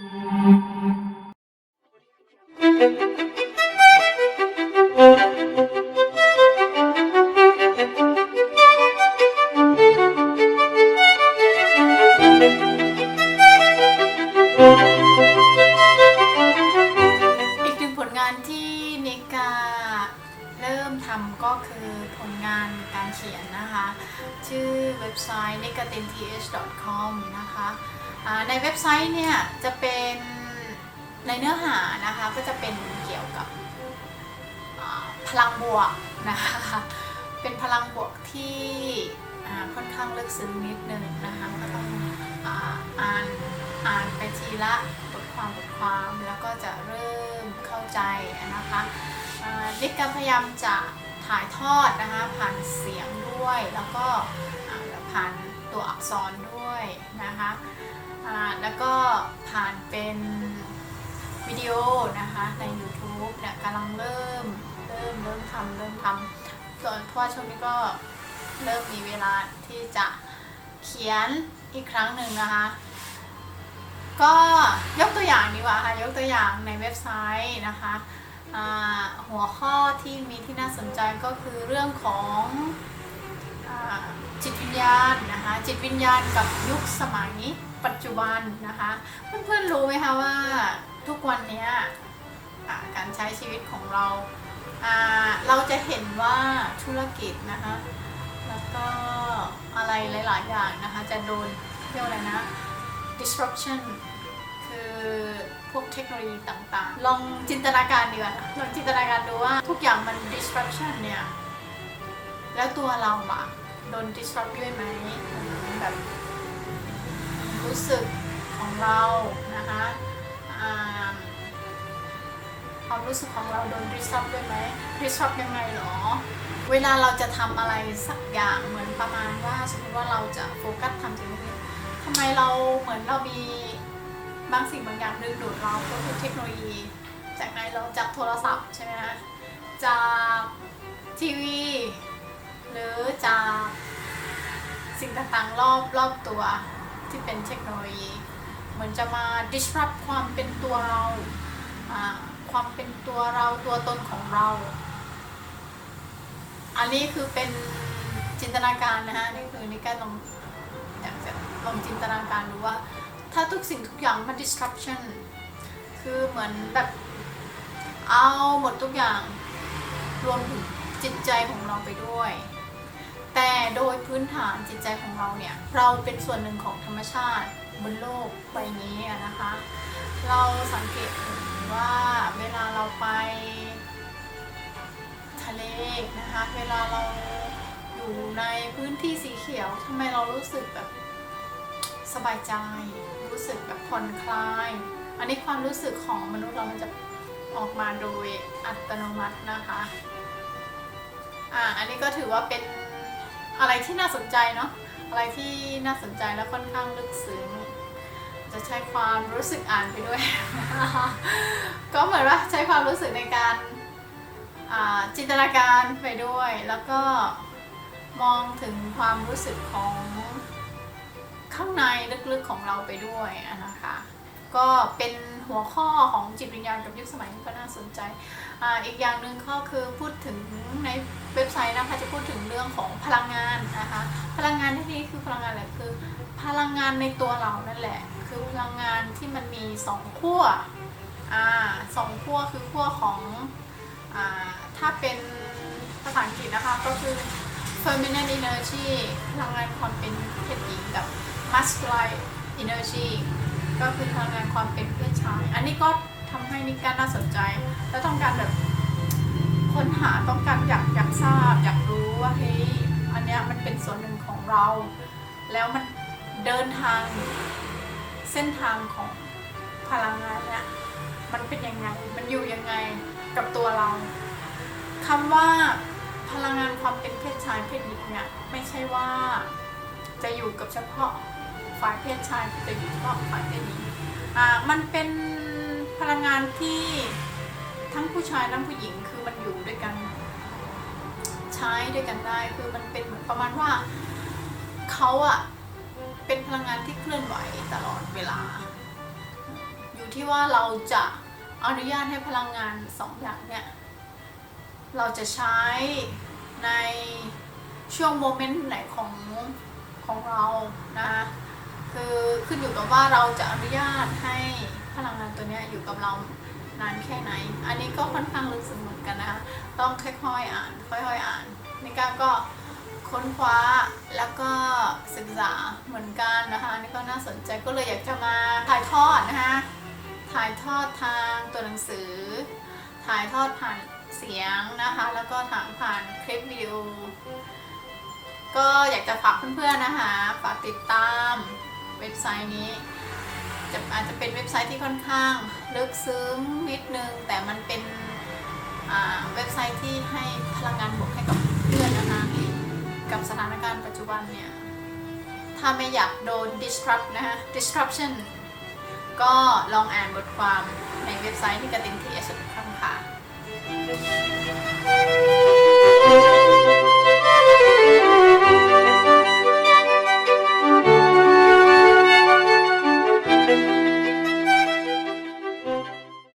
อีกหนึ่งผลงานที่เนกาเริ่มทำก็คือผลงานการเขียนนะคะ ชื่อเว็บไซต์ n i k a t i n t h c o m นะคะ ในเว็บไซต์เนี่ยจะเป็นในเนื้อหานะคะก็จะเป็นเกี่ยวกับพลังบวกนะคะเป็นพลังบวกที่ค่อนข้างลึกซึ้งนิดนึงนะคะก็ต้องอ่านอ่านไปทีละบทความบทความแล้วก็จะเริ่มเข้าใจนะคะนิกก็พยายามจะถ่ายทอดนะคะผ่านเสียงด้วยแล้วก็ผ่านตัวอักษรด้วย ผ่านเป็นวิดีโอนะคะใน YouTube เนี่ยกำลังเริ่มเริ่มเริ่มทำเริ่มทำส่วนเพราะว่าช่วงนี้ก็เริ่มมีเวลาที่จะเขียนอีกครั้งหนึ่งนะคะ ก็ยกตัวอย่างดีกว่าค่ะยกตัวอย่างในเว็บไซต์นะคะหัวข้อที่มีที่น่าสนใจก็คือเรื่องของ จิตวิญญาณนะคะจิตวิญญาณกับยุคสมัยปัจจุบันนะคะเพื่อนๆรู้ไหมคะว่าทุกวันนี้การใช้ชีวิตของเราเราจะเห็นว่าธุรกิจนะคะแล้วก็อะไรหลายๆอย่างนะคะจะโดนเรียกว่าอะไรนะ disruption คือพวกเทคโนโลยีต่างๆ ลองจินตนาการดีกว่านะลองจินตนาการดูว่าทุกอย่างมัน disruption เนี่ย แล้วตัวเราอะ โดน disrupt ด้วยไหมแบบรู้สึกของเรานะคะอ่าความรู้สึกของเราโดน disrupt ด้วยไหม disrupt ยังไงหรอ เวลาเราจะทำอะไรสักอย่างเหมือนประมาณว่าสมมติว่าเราจะโฟกัสทำสิ่งนี้ทำไมเราเหมือนเรามีบางสิ่งบางอย่างดึงดูดเราก็คือเทคโนโลยี จากไหนเราจากโทรศัพท์ใช่ไหมคะจากทีวี จาสิ่งต่างๆรอบรอบตัวที่เป็นเทคโนโลยี เหมือนจะมา disrupt ความเป็นตัวเราอ่าความเป็นตัวเราตัวตนของเรา อันนี้คือเป็นจินตนาการนะฮะนี่คือนี่ก็ลองอยากจะลองจินตนาการดูว่า ถ้าทุกสิ่งทุกอย่างมัน disruption คือเหมือนแบบเอาหมดทุกอย่างรวมถึงจิตใจของเราไปด้วย แต่โดยพื้นฐานจิตใจของเราเนี่ย เราเป็นส่วนหนึ่งของธรรมชาติบนโลกใบนี้นะคะ เราสังเกตเห็นว่าเวลาเราไปทะเลนะคะ เวลาเราอยู่ในพื้นที่สีเขียวทำไมเรารู้สึกแบบสบายใจ รู้สึกแบบผ่อนคลาย อันนี้ความรู้สึกของมนุษย์เรามันจะออกมาโดยอัตโนมัตินะคะ อ่า อันนี้ก็ถือว่าเป็น อะไรที่น่าสนใจเนาะอะไรที่น่าสนใจและค่อนข้างลึกซึ้งจะใช้ความรู้สึกอ่านไปด้วย ก็เหมือนว่าใช้ความรู้สึกในการจินตนาการไปด้วย แล้วก็มองถึงความรู้สึกของข้างในลึกๆของเราไปด้วยนะคะ ก็เป็นหัวข้อของจิตวิญญาณกับยุคสมัยก็น่าสนใจอาอีกอย่างหนึ่งก็คือพูดถึงในเว็บไซต์นะคะจะพูดถึงเรื่องของพลังงานนะคะพลังงานที่นี่คือพลังงานอะไรคือพลังงานในตัวเรานั่นแหละ คือพลังงานที่มันมีสองขั้วอ่าสองขั้วคือขั้วของอ่าถ้าเป็นภาษาอังกฤษนะคะก็คือ feminine energy พลังงานความเป็นเพศหญิงกับ masculine energy ก็คือพลังงานความเป็นเพศชาย อันนี้ก็ทำให้นิกาน่าสนใจ และต้องการแบบค้นหาต้องการอยากอยากทราบ อยากรู้ว่าเฮ้ยอันเนี้ยมันเป็นส่วนหนึ่งของเรา แล้วมันเดินทางเส้นทางของพลังงานเนี่ยมันเป็นยังไง มันอยู่ยังไงกับตัวเราคำว่าพลังงานความเป็นเพศชายเพศหญิงเนี่ยไม่ใช่ว่าจะอยู่กับเฉพาะ ฝ่ายเพศชายจะอยู่เฉพาะฝ่ายเพศหญิงอ่ามันเป็นพลังงานที่ทั้งผู้ชายทั้งผู้หญิงคือมันอยู่ด้วยกัน ใช้ด้วยกันได้คือมันเป็นเหมือนประมาณว่าเขาอะเป็นพลังงานที่เคลื่อนไหวตลอดเวลา อยู่ที่ว่าเราจะอนุญาตให้พลังงานสองอย่างเนี่ยเราจะใช้ในช่วงโมเมนต์ไหนของของเรานะ คือขึ้นอยู่กับว่าเราจะอนุญาตให้พลังงานตัวนี้อยู่กับเรานานแค่ไหน อันนี้ก็ค่อนข้างลึกซึ้งเหมือนกันนะคะ ต้องค่อยๆอ่าน ค่อยๆอ่านนิก้าก็ค้นคว้าแล้วก็ศึกษาเหมือนกันนะคะนนี่ก็น่าสนใจก็เลยอยากจะมาถ่ายทอดนะคะถ่ายทอดทางตัวหนังสือ ถ่ายทอดผ่านเสียงนะคะ แล้วก็ทางผ่านคลิปวิดีโอก็อยากจะฝากเพื่อนๆนะคะฝากติดตาม เว็บไซต์นี้จะอาจจะเป็นเว็บไซต์ที่ค่อนข้างลึกซึ้งนิดนึง แต่มันเป็นเว็บไซต์ที่ให้พลังงานบวกให้กับเพื่อนนะคะกับสถานการณ์ปัจจุบันเนี่ย ถ้าไม่อยากโดน disrupt นะคะ disruption ก็ลองอ่านบทความในเว็บไซต์ที่กระตินทีเอสครั้งค่ะ